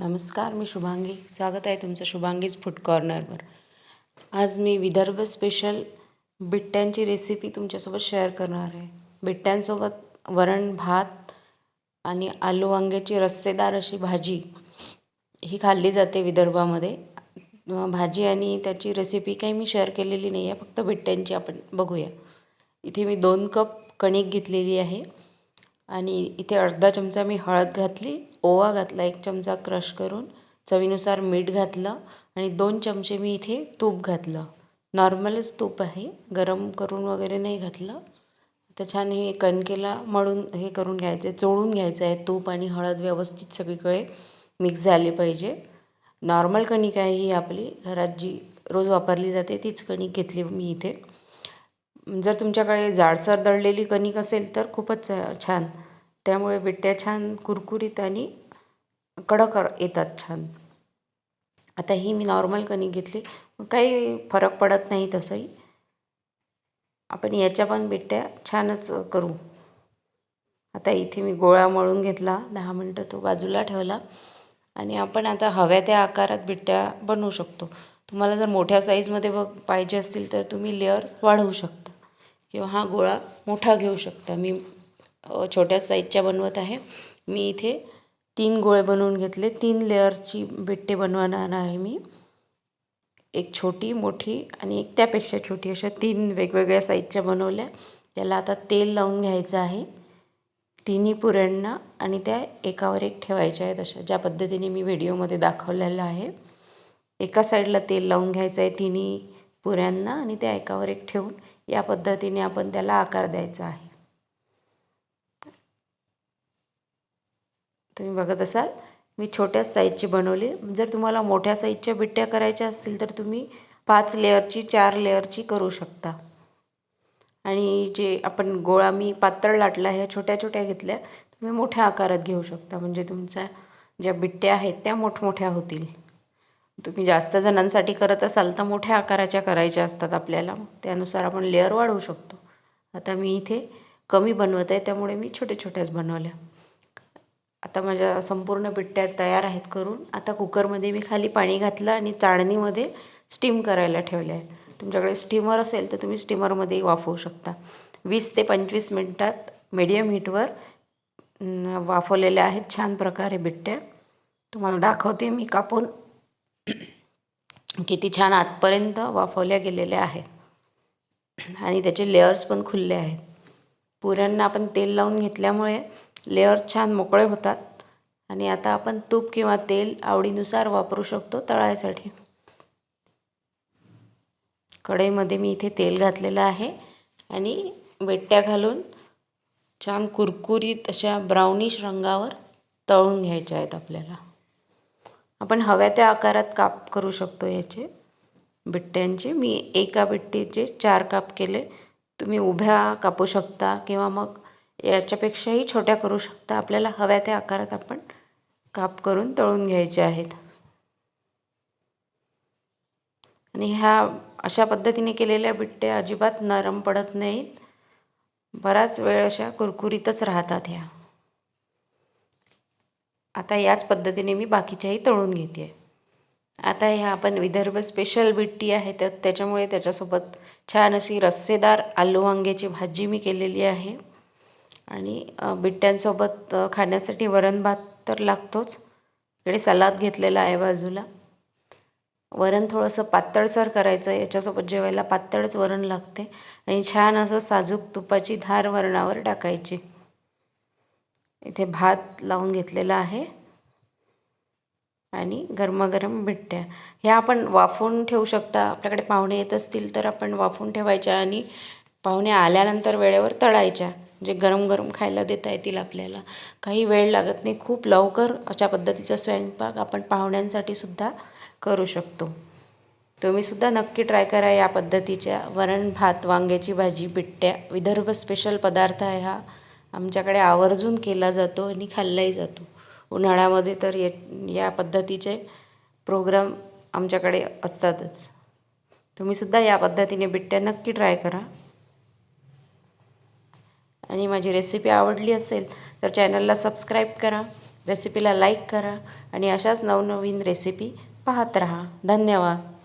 नमस्कार मी शुभांगी. स्वागत आहे तुमचं शुभांगीज फूड कॉर्नरवर. आज मी विदर्भ स्पेशल बिट्ट्यांची रेसिपी तुमच्यासोबत शेअर करणार आहे. बिट्ट्यांसोबत वरण भात आणि आलू वांग्याची रस्सेदार अशी भाजी ही खाल्ली जाते विदर्भामध्ये. भाजी आणि त्याची रेसिपी काही मी शेअर केलेली नाही आहे फक्त बिट्ट्यांची आपण बघूया. इथे मी दोन कप कणिक घेतलेली आहे. आणि इथे अर्धा चमचा मी हळद घातली ओवा घातला एक चमचा क्रश करून चवीनुसार मीठ घातलं आणि दोन चमचे मी इथे तूप घातलं. नॉर्मलच तूप आहे गरम करून वगैरे नाही घातलं. तर छान हे कणकेला मळून हे करून घ्यायचं आहे चोळून घ्यायचं आहे तूप आणि हळद व्यवस्थित सगळीकडे मिक्स झाले पाहिजे. नॉर्मल कणिक आहे ही आपली घरात जी रोज वापरली जाते तीच कणिक घेतली मी इथे. जर तुमच्याकडे जाडसर दळलेली कणिक असेल तर खूपच छान. त्यामुळे बिट्ट्या छान कुरकुरीत आणि कडक येतात छान. आता ही मी नॉर्मल कणिक घेतली. काही फरक पडत नाही तसंही. आपण याच्या पण बिट्ट्या छानच करू. आता इथे मी गोळा मळून घेतला. दहा मिनटं तो बाजूला ठेवला. आणि आपण आता हव्या त्या आकारात बिट्ट्या बनवू शकतो. तुम्हाला जर मोठ्या साईजमध्ये बघ पाहिजे असतील तर तुम्ही लेअर वाढवू शकता. किंवा हा गोळा मोठा घेऊ शकता. मी छोट्या साईजच्या बनवत आहे. मी इथे तीन गोळे बनवून घेतले. तीन लेअरची बिट्टे बनवणार आहे मी. एक छोटी मोठी आणि एक त्यापेक्षा छोटी अशा तीन वेगवेगळ्या साईजच्या बनवल्या. त्याला आता तेल लावून घ्यायचं आहे. तिन्ही पुऱ्यांना आणि त्या एकावर एक ठेवायच्या आहेत अशा ज्या पद्धतीने मी व्हिडिओमध्ये दाखवलेलं आहे. एका साईडला तेल लावून घ्यायचं आहे तिन्ही. पुऱ्यांना आणि त्या एकावर एक ठेवून या पद्धतीने आपण त्याला आकार द्यायचा आहे. तुम्ही बघत असाल मी छोट्या साईजची बनवली. जर तुम्हाला मोठ्या साईजच्या बिट्ट्या करायच्या असतील तर तुम्ही पाच लेअरची चार लेअरची करू शकता. आणि जे आपण गोळा मी पातळ लाटला ह्या छोट्या छोट्या घेतल्या तुम्ही मोठ्या आकारात घेऊ शकता. म्हणजे तुमच्या ज्या बिट्ट्या आहेत त्या मोठमोठ्या होतील. तुम्ही जास्त जणांसाठी करत असाल तर मोठ्या आकाराच्या करायच्या असतात आपल्याला. त्यानुसार आपण लेअर वाढवू शकतो. आता मी इथे कमी बनवत आहे त्यामुळे मी छोट्या छोट्याच बनवल्या. आता माझ्या संपूर्ण पिट्ट्या तयार आहेत करून आता कुकरमध्ये मी खाली पाणी घातलं आणि चाळणीमध्ये स्टीम करायला ठेवल्या आहेत. तुमच्याकडे स्टीमर असेल तर तुम्ही स्टीमरमध्येही वाफवू शकता. वीस ते पंचवीस मिनटात मीडियम हीटवर वाफवलेल्या आहेत छान प्रकारे बिट्ट्या तुम्हाला दाखवते मी कापून. किती छान आतपर्यंत वाफवल्या गेलेल्या आहेत. आणि त्याचे लेअर्स पण खुलले आहेत. पुऱ्यांना आपण तेल लावून घेतल्यामुळे लेअर छान मोकळे होतात. आणि आता आपण तूप किंवा तेल आवडीनुसार वापरू शकतो तळायसाठी. कढईमध्ये मी इथे तेल घातलेलं आहे. आणि बेट्ट्या घालून छान कुरकुरीत अशा ब्राउनिश रंगावर तळून घ्यायच्या आहेत आपल्याला. आपण हव्या त्या आकारात काप करू शकतो याचे. बिट्ट्यांचे. मी एका बिट्टीचे चार काप केले. तुम्ही उभ्या कापू शकता किंवा मग याच्यापेक्षाही छोट्या करू शकता. आपल्याला हव्या त्या आकारात आपण काप करून तळून घ्यायचे आहेत. आणि ह्या अशा पद्धतीने केलेल्या बिट्ट्या अजिबात नरम पडत नाहीत. बराच वेळ अशा कुरकुरीतच राहतात ह्या. आता याच पद्धतीने मी बाकीच्याही तळून घेते. आहे आता ह्या आपण विदर्भ स्पेशल बिट्टी आहे तर त्याच्यामुळे त्याच्यासोबत छान अशी रस्सेदार आलू वांग्याची भाजी मी केलेली आहे. आणि बिट्ट्यांसोबत खाण्यासाठी वरण भात तर लागतोच. इकडे सलाद घेतलेला आहे बाजूला. वरण थोडंसं पातळसर करायचं याच्यासोबत जेवायला पातळच वरण लागते. आणि छान असं साजूक तुपाची धार वरणावर टाकायची. इथे भात लावून घेतलेला आहे. आणि गरमागरम भेटत्या. ह्या आपण वाफवून ठेवू शकता. आपल्याकडे पाहुणे येत असतील तर आपण वाफवून ठेवायच्या आणि पाहुणे आल्यानंतर वेळेवर तळायच्या. जे गरम गरम खायला देता येतील आपल्याला. काही वेळ लागत नाही. खूप लवकर अशा पद्धतीचा स्वयंपाक आपण पाहुण्यांसाठी सुद्धा करू शकतो. तुम्हीसुद्धा नक्की ट्राय करा या पद्धतीच्या वरण भात वांग्याची भाजी बिट्ट्या विदर्भ स्पेशल पदार्थ आहे हा. आमच्याकडे आवर्जून केला जातो आणि खाल्लाही जातो. उन्हाळ्यामध्ये तर या या पद्धतीचे प्रोग्राम आमच्याकडे असतातच. तुम्हीसुद्धा या पद्धतीने बिट्ट्या नक्की ट्राय करा. आणि माझी रेसिपी आवडली असेल तर चॅनलला सबस्क्राईब करा रेसिपीला लाईक करा आणि अशाच नवनवीन रेसिपी पाहत रहा. धन्यवाद.